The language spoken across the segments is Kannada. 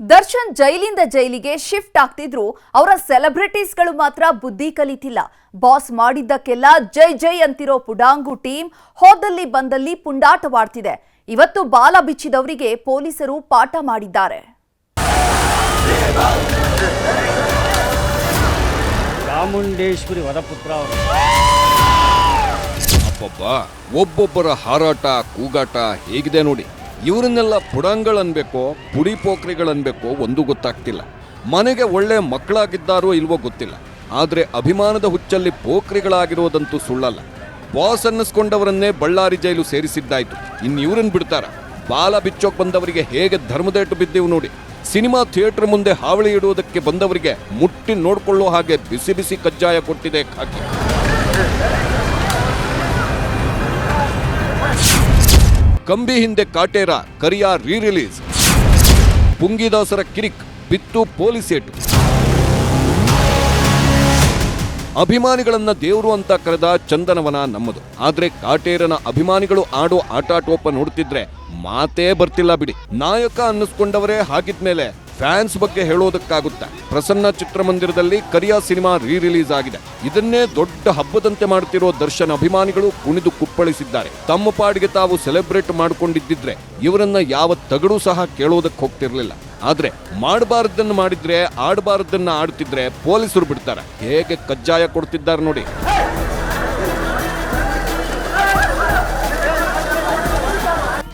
ದರ್ಶನ್ ಜೈಲಿಂದ ಜೈಲಿಗೆ ಶಿಫ್ಟ್ ಆಗ್ತಿದ್ರು. ಅವರ ಸೆಲೆಬ್ರಿಟೀಸ್ಗಳು ಮಾತ್ರ ಬುದ್ಧಿ ಕಲಿತಿಲ್ಲ. ಬಾಸ್ ಮಾಡಿದ್ದಕ್ಕೆಲ್ಲ ಜೈ ಜೈ ಅಂತಿರೋ ಪುಡಾಂಗು ಟೀಮ್ ಹೋದಲ್ಲಿ ಬಂದಲ್ಲಿ ಪುಂಡಾಟವಾಡ್ತಿದೆ. ಇವತ್ತು ಬಾಲ ಬಿಚ್ಚಿದವರಿಗೆ ಪೊಲೀಸರು ಪಾಠ ಮಾಡಿದ್ದಾರೆ. ಚಾಮುಂಡೇಶ್ವರಿ ವರಪುತ್ರ ಅವರು. ಒಬ್ಬೊಬ್ಬರ ಹಾರಾಟ ಕೂಗಾಟ ಹೇಗಿದೆ ನೋಡಿ. ಇವರನ್ನೆಲ್ಲ ಪುಡಂಗಳನ್ಬೇಕೋ ಪುಡಿ ಪೋಖ್ರಿಗಳನ್ಬೇಕೋ ಒಂದು ಗೊತ್ತಾಗ್ತಿಲ್ಲ. ಮನೆಗೆ ಒಳ್ಳೆ ಮಕ್ಕಳಾಗಿದ್ದಾರೋ ಇಲ್ವೋ ಗೊತ್ತಿಲ್ಲ. ಆದರೆ ಅಭಿಮಾನದ ಹುಚ್ಚಲ್ಲಿ ಪೋಖ್ರಿಗಳಾಗಿರೋದಂತೂ ಸುಳ್ಳಲ್ಲ. ಬಾಸ್ ಅನ್ನಿಸ್ಕೊಂಡವರನ್ನೇ ಬಳ್ಳಾರಿ ಜೈಲು ಸೇರಿಸಿದ್ದಾಯ್ತು. ಇನ್ನು ಇವ್ರನ್ನ ಬಿಡ್ತಾರ? ಬಾಲ ಬಿಚ್ಚೋಕ್ ಬಂದವರಿಗೆ ಹೇಗೆ ಧರ್ಮದೇಟು ಬಿದ್ದೆವು ನೋಡಿ? ಸಿನಿಮಾ ಥಿಯೇಟರ್ ಮುಂದೆ ಹಾವಳಿ ಇಡುವುದಕ್ಕೆ ಬಂದವರಿಗೆ ಮುಟ್ಟಿ ನೋಡ್ಕೊಳ್ಳೋ ಹಾಗೆ ಬಿಸಿ ಬಿಸಿ ಕಜ್ಜಾಯ ಕೊಟ್ಟಿದೆ ಖಾಕಿ. ಕಂಬಿ ಹಿಂದೆ ಕಾಟೇರ, ಕರಿಯ ರೀ ರಿಲೀಸ್ ಪುಂಗಿದಾಸರ ಕಿರಿಕ್, ಬಿತ್ತು ಪೊಲೀಸ್ ಏಟು. ಅಭಿಮಾನಿಗಳನ್ನ ದೇವರು ಅಂತ ಕರೆದ ಚಂದನವನ ನಮ್ಮದು. ಆದ್ರೆ ಕಾಟೇರನ ಅಭಿಮಾನಿಗಳು ಆಡೋ ಆಟಾಟೋಪ ನೋಡ್ತಿದ್ರೆ ಮಾತೇ ಬರ್ತಿಲ್ಲ ಬಿಡಿ. ನಾಯಕ ಅನ್ನಿಸ್ಕೊಂಡವರೇ ಹಾಗಿದ್ಮೇಲೆ. ಫ್ಯಾನ್ಸ್ ಬಗ್ಗೆ ಹೇಳೋದಕ್ಕಾಗುತ್ತೆ? ಪ್ರಸನ್ನ ಚಿತ್ರಮಂದಿರದಲ್ಲಿ ಕರಿಯಾ ಸಿನಿಮಾ ರೀ ರಿಲೀಸ್ ಆಗಿದೆ. ಇದನ್ನೇ ದೊಡ್ಡ ಹಬ್ಬದಂತೆ ಮಾಡ್ತಿರೋ ದರ್ಶನ್ ಅಭಿಮಾನಿಗಳು ಕುಣಿದು ಕುಪ್ಪಳಿಸಿದ್ದಾರೆ. ತಮ್ಮ ಪಾಡಿಗೆ ತಾವು ಸೆಲೆಬ್ರೇಟ್ ಮಾಡಿಕೊಂಡಿದ್ದಿದ್ರೆ ಇವರನ್ನ ಯಾವ ತಗಡು ಸಹ ಕೇಳೋದಕ್ಕೆ ಹೋಗ್ತಿರ್ಲಿಲ್ಲ. ಆದ್ರೆ ಮಾಡಬಾರದನ್ನು ಮಾಡಿದ್ರೆ, ಆಡಬಾರದನ್ನ ಆಡ್ತಿದ್ರೆ ಪೊಲೀಸರು ಬಿಡ್ತಾರೆ. ಹೇಗೆ ಕಜ್ಜಾಯ ಕೊಡ್ತಿದ್ದಾರೆ ನೋಡಿ.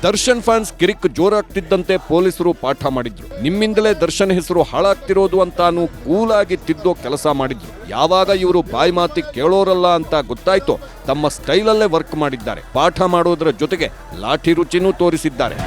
ದರ್ಶನ್ ಫ್ಯಾನ್ಸ್ ಕಿರಿಕ್ ಜೋರಾಗ್ತಿದ್ದಂತೆ ಪೊಲೀಸರು ಪಾಠ ಮಾಡಿದ್ರು. ನಿಮ್ಮಿಂದಲೇ ದರ್ಶನ್ ಹೆಸರು ಹಾಳಾಗ್ತಿರೋದು ಅಂತಾನು ಕೂಲಾಗಿ ತಿದ್ದೋ ಕೆಲಸ ಮಾಡಿದ್ರು. ಯಾವಾಗ ಇವರು ಬಾಯಿ ಮಾತಿ ಕೇಳೋರಲ್ಲ ಅಂತ ಗೊತ್ತಾಯ್ತೋ, ತಮ್ಮ ಸ್ಟೈಲಲ್ಲೇ ವರ್ಕ್ ಮಾಡಿದ್ದಾರೆ. ಪಾಠ ಮಾಡೋದರ ಜೊತೆಗೆ ಲಾಠಿ ರುಚಿನೂ ತೋರಿಸಿದ್ದಾರೆ.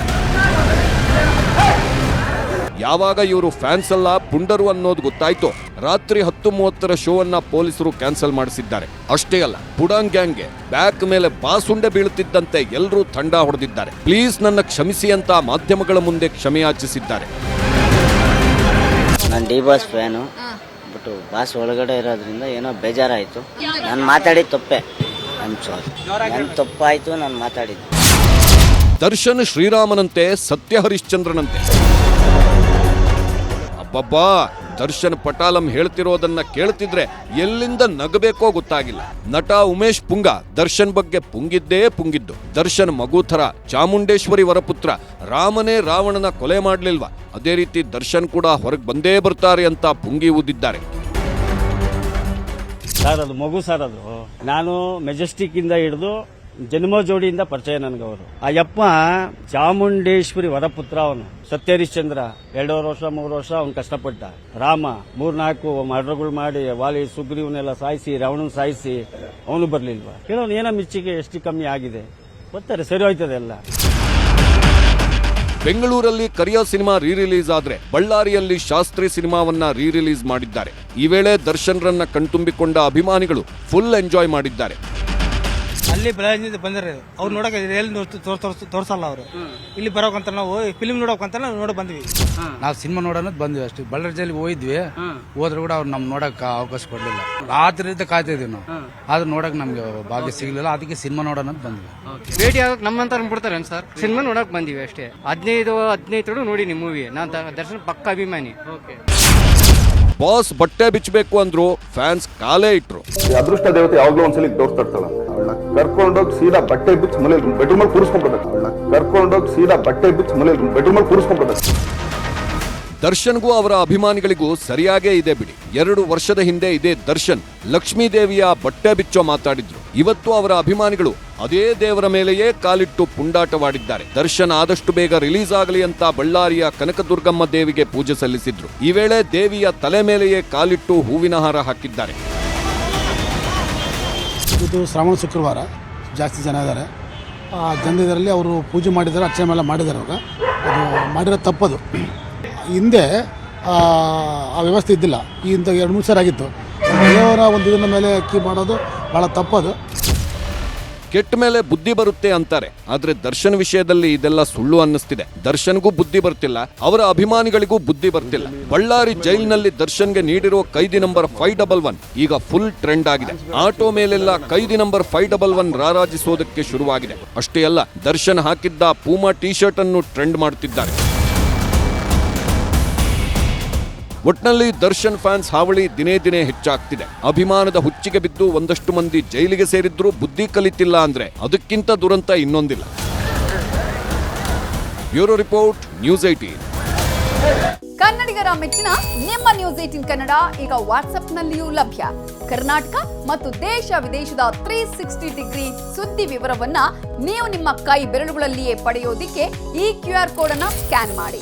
ಯಾವಾಗ ಇವರು ಫ್ಯಾನ್ಸ್ ಅಲ್ಲ ಪುಂಡರು ಅನ್ನೋದು ಗೊತ್ತಾಯ್ತೋ ರಾತ್ರಿ ಹತ್ತು ಮೂವತ್ತರ ಶೋವನ್ನ ಪೊಲೀಸರು ಕ್ಯಾನ್ಸಲ್ ಮಾಡಿಸಿದ್ದಾರೆ. ಅಷ್ಟೇ ಅಲ್ಲ ಪುಡಾಂಗ್ ಗ್ಯಾಂಗ್ಗೆ ಬ್ಯಾಕ್ ಮೇಲೆ ಬಾಸುಂಡೆ ಬೀಳುತ್ತಿದ್ದಂತೆ ಎಲ್ಲರೂ ತಂಡ ಹೊಡೆದಿದ್ದಾರೆ. ಪ್ಲೀಸ್ ನನ್ನ ಕ್ಷಮಿಸಿ ಅಂತ ಮಾಧ್ಯಮಗಳ ಮುಂದೆ ಕ್ಷಮೆಯಾಚಿಸಿದ್ದಾರೆ ನಾನು D boss fan. But boss ಒಳಗಡೆ ಇರೋದ್ರಿಂದ ಏನೋ ಬೇಜಾರಾಯಿತು. ನಾನು ಮಾತಾಡಿದ ತಪ್ಪೆ. ಐಮ್ ಸಾರಿ ನನ್ನ ತಪ್ಪಾಯಿತು ನಾನು ಮಾತಾಡಿದ್ದು. ದರ್ಶನ್ ಶ್ರೀರಾಮನಂತೆ ಸತ್ಯ ಹರಿಶ್ಚಂದ್ರನಂತೆ ಅಬ್ಬಬ್ಬಾ! ದರ್ಶನ್ ಪಟಾಲಂ ಹೇಳ್ತಿರೋದನ್ನ ಕೇಳ್ತಿದ್ರೆ ಎಲ್ಲಿಂದ ನಗಬೇಕೋ ಗೊತ್ತಾಗಿಲ್ಲ. ನಟ ಉಮೇಶ್ ಪುಂಗ ದರ್ಶನ್ ಬಗ್ಗೆ ಪುಂಗಿದ್ದೇ ಪುಂಗಿದ್ದು. ದರ್ಶನ್ ಮಗು ಥರ ಚಾಮುಂಡೇಶ್ವರಿ ವರಪುತ್ರ ರಾಮನೇ ರಾವಣನ ಕೊಲೆ ಮಾಡಲಿಲ್ವಾ? ಅದೇ ರೀತಿ ದರ್ಶನ್ ಕೂಡ ಹೊರಗೆ ಬಂದೇ ಬರ್ತಾರೆ ಅಂತ ಪುಂಗಿ ಊದಿದ್ದಾರೆ. ಸರ್ ಅದು ಮಗು ಸರ್ ಅದು. ನಾನು ಮೆಜೆಸ್ಟಿಕ್ ಇಂದ ಹಿಡಿದು ಜನ್ಮ ಜೋಡಿಯಿಂದ ಪರಿಚಯ ನನಗೆ ಅವರು. ಆ ಯಪ್ಪ ಚಾಮುಂಡೇಶ್ವರಿ ವರಪುತ್ರ ಅವನು. ಸತ್ಯಹರಿಶ್ಚಂದ್ರ, ಎರಡೂವರೆ ವರ್ಷ, ಮೂರು ವರ್ಷ ಅವ್ನು ಕಷ್ಟಪಟ್ಟ. ರಾಮ, ಮೂರ್ನಾಲ್ಕು ಮರ್ಡರ್ಗಳು ಮಾಡಿ, ವಾಲಿ ಸುಗ್ರೀವನ್ನೆಲ್ಲ ಸಾಯಿಸಿ ರಾವಣನ್ ಸಾಯಿಸಿ ಅವನು ಬರ್ಲಿಲ್ವಾ? ಕೆಲವನು ಏನೋ ಮಿಚ್ಚಿಗೆ ಎಷ್ಟು ಕಮ್ಮಿ ಆಗಿದೆ. ಗೊತ್ತಾರೆ, ಸರಿ ಹೋಯ್ತದೆ ಎಲ್ಲ. ಬೆಂಗಳೂರಲ್ಲಿ ಕರಿಯ ಸಿನಿಮಾ ರೀ ರಿಲೀಸ್ ಆದ್ರೆ ಬಳ್ಳಾರಿಯಲ್ಲಿ ಶಾಸ್ತ್ರಿ ಸಿನಿಮಾವನ್ನ ರೀ ರಿಲೀಸ್ ಮಾಡಿದ್ದಾರೆ. ಈ ವೇಳೆ ದರ್ಶನ್ರನ್ನ ಕಣ್ತುಂಬಿಕೊಂಡ ಅಭಿಮಾನಿಗಳು ಫುಲ್ ಎಂಜಾಯ್ ಮಾಡಿದ್ದಾರೆ. ಅಲ್ಲಿ ಬೆಳಗಿನಿಂದ ಬಂದಿರ ಅವ್ರು ನೋಡಕ್ ಎಲ್ಲಿ ತೋರ್ಸಲ್ಲ ಅವರು. ಇಲ್ಲಿ ಬರೋಕಂತ ನಾವು ಫಿಲ್ಮ್ ನೋಡೋಕಂತ ನಾವು ನೋಡಕ್ ಬಂದ್ವಿ. ನಾವು ಸಿನಿಮಾ ನೋಡೋಣ ಬಂದ್ವಿ ಅಷ್ಟೇ. ಬಳ್ಳಾರಿ ಜೈಲಿಗೆ ಹೋಗಿದ್ವಿ. ಹೋದ್ರು ಕೂಡ ಅವ್ರು ನಮ್ಗೆ ನೋಡಕ್ ಅವಕಾಶ ಕೊಡಲಿಲ್ಲ. ರಾತ್ರಿ ಕಾಯ್ತಿದ್ವಿ ನಾವು. ಆದ್ರೆ ನೋಡಕ್ ನಮ್ಗೆ ಭಾಗ್ಯ ಸಿಗ್ಲಿಲ್ಲ. ಅದಕ್ಕೆ ಸಿನಿಮಾ ನೋಡೋಣ ಬಂದ್ವಿ. ಭೇಟಿ ಆಗಕ್ ನಮ್ಮಂತ ಬಿಡ್ತಾರೆ ಸರ್? ಸಿನಿಮಾ ನೋಡಕ್ ಬಂದಿವಿ ಅಷ್ಟೇ. ಹದಿನೈದು ಹದಿನೈದು ನೋಡಿ ನಿಮ್ಮ ಮೂವಿ ನಾನು ದರ್ಶನ್ ಪಕ್ಕ ಅಭಿಮಾನಿ. ಬಾಸ್ ಬಟ್ಟೆ ಬಿಚ್ಚಬೇಕು ಅಂದ್ರು ಫ್ಯಾನ್ಸ್ ಕಾಲೇ ಇಟ್ರು. ಈ ಅದೃಷ್ಟ ದೇವತೆ ಯಾವಾಗ್ಲೂ ಒಂದ್ಸಲಿ ತೋರಿಸ್ತಾ ಇರ್ತಾಳ. ಕರ್ಕೊಂಡೋಗಿ ಸೀದಾ ಬಟ್ಟೆ ಬಿಚ್ಚಿ ಮನೇಲಿ ಬೆಡ್ರೂಮ್ ಅಲ್ಲಿ ಕೂರಿಸ್ಕೊಂಡ್ಬಿಡ್ಬೇಕು. ಅವಳನ್ನ ಕರ್ಕೊಂಡೋಗಿ ಸೀದಾ ಬಟ್ಟೆ ಬಿಚ್ಚಿ ಮನೇಲಿ ಬೆಡ್ರೂಮ್ ಅಲ್ಲಿ ಕೂರಿಸ್ಕೊಂಡ್ಬಿಡ್ಬೇಕು. ದರ್ಶನ್ಗೂ ಅವರ ಅಭಿಮಾನಿಗಳಿಗೂ ಸರಿಯಾಗೇ ಇದೆ ಬಿಡಿ. ಎರಡು ವರ್ಷದ ಹಿಂದೆ ಇದೇ ದರ್ಶನ್ ಲಕ್ಷ್ಮೀ ದೇವಿಯ ಬಟ್ಟೆ ಬಿಚ್ಚೋ ಮಾತಾಡಿದ್ರು. ಇವತ್ತು ಅವರ ಅಭಿಮಾನಿಗಳು ಅದೇ ದೇವರ ಮೇಲೆಯೇ ಕಾಲಿಟ್ಟು ಪುಂಡಾಟವಾಡಿದ್ದಾರೆ. ದರ್ಶನ್ ಆದಷ್ಟು ಬೇಗ ರಿಲೀಸ್ ಆಗಲಿ ಅಂತ ಬಳ್ಳಾರಿಯ ಕನಕದುರ್ಗಮ್ಮ ದೇವಿಗೆ ಪೂಜೆ ಸಲ್ಲಿಸಿದ್ರು. ಈ ವೇಳೆ ದೇವಿಯ ತಲೆ ಮೇಲೆಯೇ ಕಾಲಿಟ್ಟು ಹೂವಿನ ಹಾರ ಹಾಕಿದ್ದಾರೆ. ಇದು ಶ್ರಾವಣ ಶುಕ್ರವಾರ. ಜಾಸ್ತಿ ಜನ ಇದ್ದಾರೆ ಆ ಜನರಿದರಲ್ಲಿ ಅವರು ಪೂಜೆ ಮಾಡಿದ್ದಾರೆ, ಅರ್ಚನೆ ಮೇಲೆ ಮಾಡಿದ್ದಾರೆ ಅವಾಗ ಅದು ಮಾಡಿರೋ ತಪ್ಪದು. ಹಿಂದೆ, ಆ ಆ ವ್ಯವಸ್ಥೆ ಇದ್ದಿಲ್ಲ. ಈ ಇಂಥ ಎರಡು ಮೂರು ಸರಿ ಆಗಿತ್ತು. ದೇವರ ಒಂದು ಇದನ್ನ ಮೇಲೆ ಅಕ್ಕಿ ಮಾಡೋದು ಭಾಳ ತಪ್ಪದು. ಕೆಟ್ಟ ಮೇಲೆ ಬುದ್ಧಿ ಬರುತ್ತೆ ಅಂತಾರೆ. ಆದ್ರೆ ದರ್ಶನ್ ವಿಷಯದಲ್ಲಿ ಇದೆಲ್ಲ ಸುಳ್ಳು ಅನ್ನಿಸ್ತಿದೆ. ದರ್ಶನ್ಗೂ ಬುದ್ಧಿ ಬರ್ತಿಲ್ಲ. ಅವರ ಅಭಿಮಾನಿಗಳಿಗೂ ಬುದ್ಧಿ ಬರ್ತಿಲ್ಲ. ಬಳ್ಳಾರಿ ಜೈಲಿನಲ್ಲಿ ದರ್ಶನ್ಗೆ ನೀಡಿರೋ ಕೈದಿ ನಂಬರ್ ಫೈವ್ ಡಬಲ್ ಒನ್ ಈಗ ಫುಲ್ ಟ್ರೆಂಡ್ ಆಗಿದೆ. ಆಟೋ ಮೇಲೆಲ್ಲ ಕೈದಿ ನಂಬರ್ ಫೈವ್ ಡಬಲ್ ಒನ್ ರಾರಾಜಿಸೋದಕ್ಕೆ ಶುರುವಾಗಿದೆ. ಅಷ್ಟೇ ಅಲ್ಲ, ದರ್ಶನ್ ಹಾಕಿದ್ದ ಪೂಮಾ ಟಿ ಶರ್ಟ್ ಅನ್ನು ಟ್ರೆಂಡ್ ಮಾಡುತ್ತಿದ್ದಾರೆ ಒಟ್ನಲ್ಲಿ ದರ್ಶನ್ ಫ್ಯಾನ್ಸ್ ಹಾವಳಿ ದಿನೇ ದಿನೇ ಹೆಚ್ಚಾಗ್ತಿದೆ. ಅಭಿಮಾನದ ಹುಚ್ಚಿಗೆ ಬಿದ್ದು ಒಂದಷ್ಟು ಮಂದಿ ಜೈಲಿಗೆ ಸೇರಿದ್ರು ಬುದ್ಧಿ ಕಲಿತಿಲ್ಲ ಅಂದ್ರೆ ಅದಕ್ಕಿಂತ ದುರಂತ ಇನ್ನೊಂದಿಲ್ಲ. ಬ್ಯೂರೋ ರಿಪೋರ್ಟ್, ನ್ಯೂಸ್ ಏಟೀನ್ ಕನ್ನಡಿಗರ ಮೆಚ್ಚಿನ ನಿಮ್ಮ ನ್ಯೂಸ್ ಏಟಿನ್ ಕನ್ನಡ ಈಗ ವಾಟ್ಸ್ಆಪ್ನಲ್ಲಿಯೂ ಲಭ್ಯ. ಕರ್ನಾಟಕ ಮತ್ತು ದೇಶ ವಿದೇಶದ ತ್ರೀ ಸಿಕ್ಸ್ಟಿ ಡಿಗ್ರಿ ಸುದ್ದಿ ವಿವರವನ್ನ ನೀವು ನಿಮ್ಮ ಕೈ ಬೆರಳುಗಳಲ್ಲಿಯೇ ಪಡೆಯೋದಿಕ್ಕೆ ಈ ಕ್ಯೂ ಆರ್ ಕೋಡ್ ಅನ್ನ ಸ್ಕ್ಯಾನ್ ಮಾಡಿ.